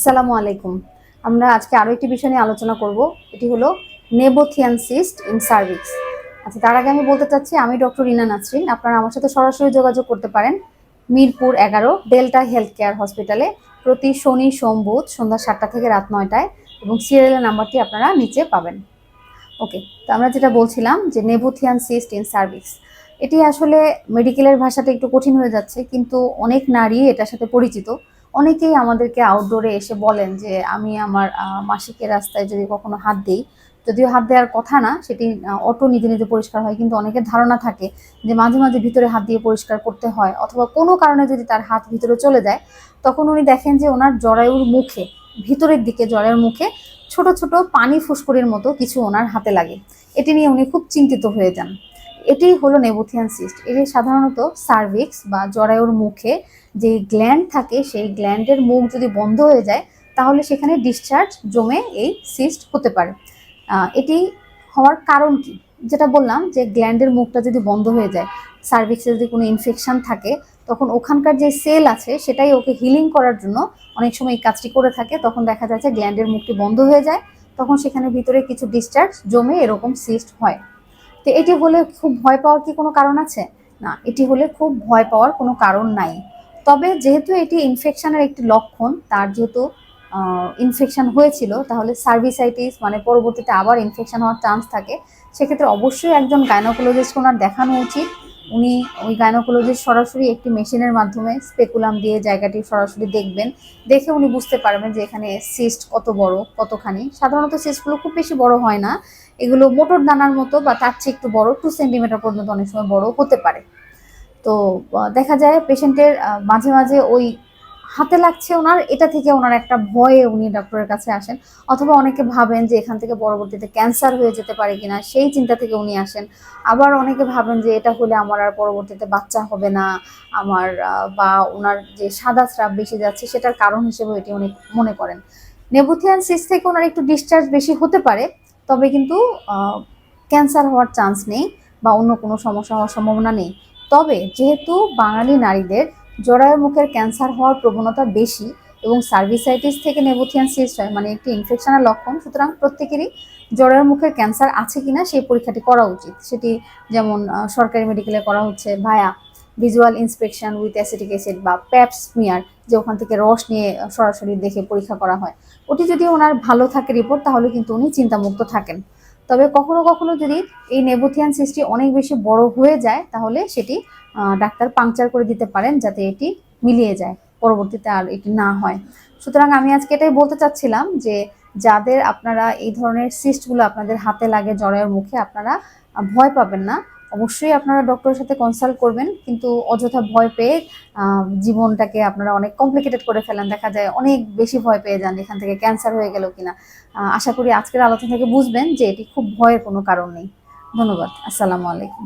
আসসালামু আলাইকুম। আমরা আজকে আরও একটি বিষয় নিয়ে আলোচনা করব। এটি হলো নেবোথিয়ান সিস্ট ইন সার্ভিক্স। আচ্ছা তার আগে আমি বলতে চাচ্ছি, আমি ডক্টর রিনা নাসরিন। আপনারা আমার সাথে সরাসরি যোগাযোগ করতে পারেন মিরপুর এগারো ডেল্টা হেলথ কেয়ার হসপিটালে প্রতি শনি, সোম, বুধ সন্ধ্যা সাতটা থেকে রাত নয়টায় এবং সিরিয়ালের নাম্বারটি আপনারা নিচে পাবেন। ওকে, তো আমরা যেটা বলছিলাম যে নেবোথিয়ান সিস্ট ইন সার্ভিক্স। এটি আসলে মেডিকেলের ভাষাটা একটু কঠিন হয়ে যাচ্ছে, কিন্তু অনেক নারী এটার সাথে পরিচিত। অনেকেই আমাদেরকে আউটডোরে এসে বলেন যে, আমি আমার মাসিকের রাস্তায় যদি কখনো হাত দিই, যদিও হাত দেওয়ার কথা না, সেটি অটো নিজে নিজে পরিষ্কার হয়, কিন্তু অনেকের ধারণা থাকে যে মাঝে মাঝে ভিতরে হাত দিয়ে পরিষ্কার করতে হয়, অথবা কোনো কারণে যদি তার হাত ভিতরে চলে যায়, তখন উনি দেখেন যে ওনার জরায়ুর মুখে, ভিতরের দিকে জরায়ুর মুখে ছোট ছোট পানি ফুসকুড়ির মতো কিছু ওনার হাতে লাগে। এটি নিয়ে উনি খুব চিন্তিত হয়ে যান। এটি হলো নেবোথিয়ান সিস্ট। এটি সাধারণত সার্ভিক্স বা জরায়ুর মুখে যে গ্ল্যান্ড থাকে, সেই গ্ল্যান্ডের মুখ যদি বন্ধ হয়ে যায়, তাহলে সেখানে ডিসচার্জ জমে এই সিস্ট হতে পারে। এটি হওয়ার কারণ কি? যেটা বললাম যে গ্ল্যান্ডের মুখটা যদি বন্ধ হয়ে যায় সার্ভিক্সে যদি কোনো ইনফেকশন থাকে, তখন ওখানকার যে সেল আছে, সেটাই ওকে হিলিং করার জন্য অনেক সময় এই কাজটি করে থাকে। তখন দেখা যাচ্ছে গ্ল্যান্ডের মুখটি বন্ধ হয়ে যায়, তখন সেখানে ভিতরে কিছু ডিসচার্জ জমে এরকম সিস্ট হয়। তো এটি হলে খুব ভয় পাওয়ার কি কোনো কারণ আছে? না, এটি হলে খুব ভয় পাওয়ার কোনো কারণ নাই। তবে যেহেতু এটি ইনফেকশনের একটি লক্ষণ, তার যেহেতু ইনফেকশন হয়েছিল, তাহলে সার্ভিসাইটিস মানে পরবর্তীতে আবার ইনফেকশন হওয়ার চান্স থাকে। সেক্ষেত্রে অবশ্যই একজন গাইনোকোলজিস্ট ওনার দেখানো উচিত। উনি ওই গাইনোকোলজিস্ট সরাসরি একটি মেশিনের মাধ্যমে স্পেকুলাম দিয়ে জায়গাটি সরাসরি দেখবেন। দেখে উনি বুঝতে পারবেন যে এখানে সিস্ট কত বড়, কতখানি। সাধারণত সিস্টগুলো খুব বেশি বড় হয় না। এগুলো মোটর দানার মতো বা তার চেয়ে একটু বড় টু সেন্টিমিটার পর্যন্ত অনেক সময় বড় হতে পারে। তো দেখা যায় পেশেন্টের মাঝে মাঝে ওই হাতে লাগছে ওনার, এটা থেকে ওনার একটা ভয়ে উনি ডক্টরের কাছে আসেন। অথবা অনেকে ভাবেন যে এখান থেকে পরবর্তীতে ক্যান্সার হয়ে যেতে পারে কিনা, সেই চিন্তা থেকে উনি আসেন। আবার অনেকে ভাবেন যে এটা হলে আমার আর পরবর্তীতে বাচ্চা হবে না, আমার বা ওনার যে সাদা স্রাব বেশি যাচ্ছে, সেটার কারণ হিসেবে এটি উনি মনে করেন। নেবুথিয়ান সিস থেকে ওনার একটু ডিসচার্জ বেশি হতে পারে, তবে কিন্তু ক্যান্সার হওয়ার চান্স নেই বা অন্য কোনো সমস্যা হওয়ার সম্ভাবনা নেই। তবে যেহেতু বাঙালি নারীদের জরায়ুর মুখের ক্যান্সার হওয়ার প্রবণতা বেশি এবং সার্ভিসাইটিস থেকে নেবোথিয়ান সিস্ট হয় মানে একটি ইনফেকশনের লক্ষণ। সুতরাং প্রত্যেকেরই জরায়ুর মুখের ক্যান্সার আছে কিনা সেই পরীক্ষাটি করা উচিত। সেটি যেমন সরকারি মেডিকেলে করা হচ্ছে via visual inspection with acetic acid বা প্যাপ স্মিয়ার যে ওখান থেকে রস নিয়ে সরাসরি দেখে পরীক্ষা করা হয়। ওটি যদি ওনার ভালো থাকে রিপোর্ট তাহলে কিন্তু উনি চিন্তামুক্ত থাকেন। তবে কখনো কখনো যদি এই নেবুথিয়ান সিস্টটি অনেক বেশি বড় হয়ে যায়, তাহলে সেটি ডাক্তার পাংচার করে দিতে পারেন যাতে এটি মিলিয়ে যায়, পরবর্তীতে আর এটি না হয়। সুতরাং আমি আজকে এটাই বলতে চাচ্ছিলাম যে যাদের আপনারা এই ধরনের সিস্টগুলো আপনাদের হাতে লাগে জরায়ুর মুখে, আপনারা ভয় পাবেন না। অবশ্যই আপনারা ডক্টরের সাথে কনসাল্ট করবেন, কিন্তু অযথা ভয় পেয়ে জীবনটাকে আপনারা অনেক কমপ্লিকেটেড করে ফেলেন। দেখা যায় অনেক বেশি ভয় পেয়ে যান এখান থেকে ক্যান্সার হয়ে গেল কিনা। আশা করি আজকের আলোচনা থেকে বুঝবেন যে এটি খুব ভয়ের কোনো কারণ নেই। ধন্যবাদ। আসসালামু আলাইকুম।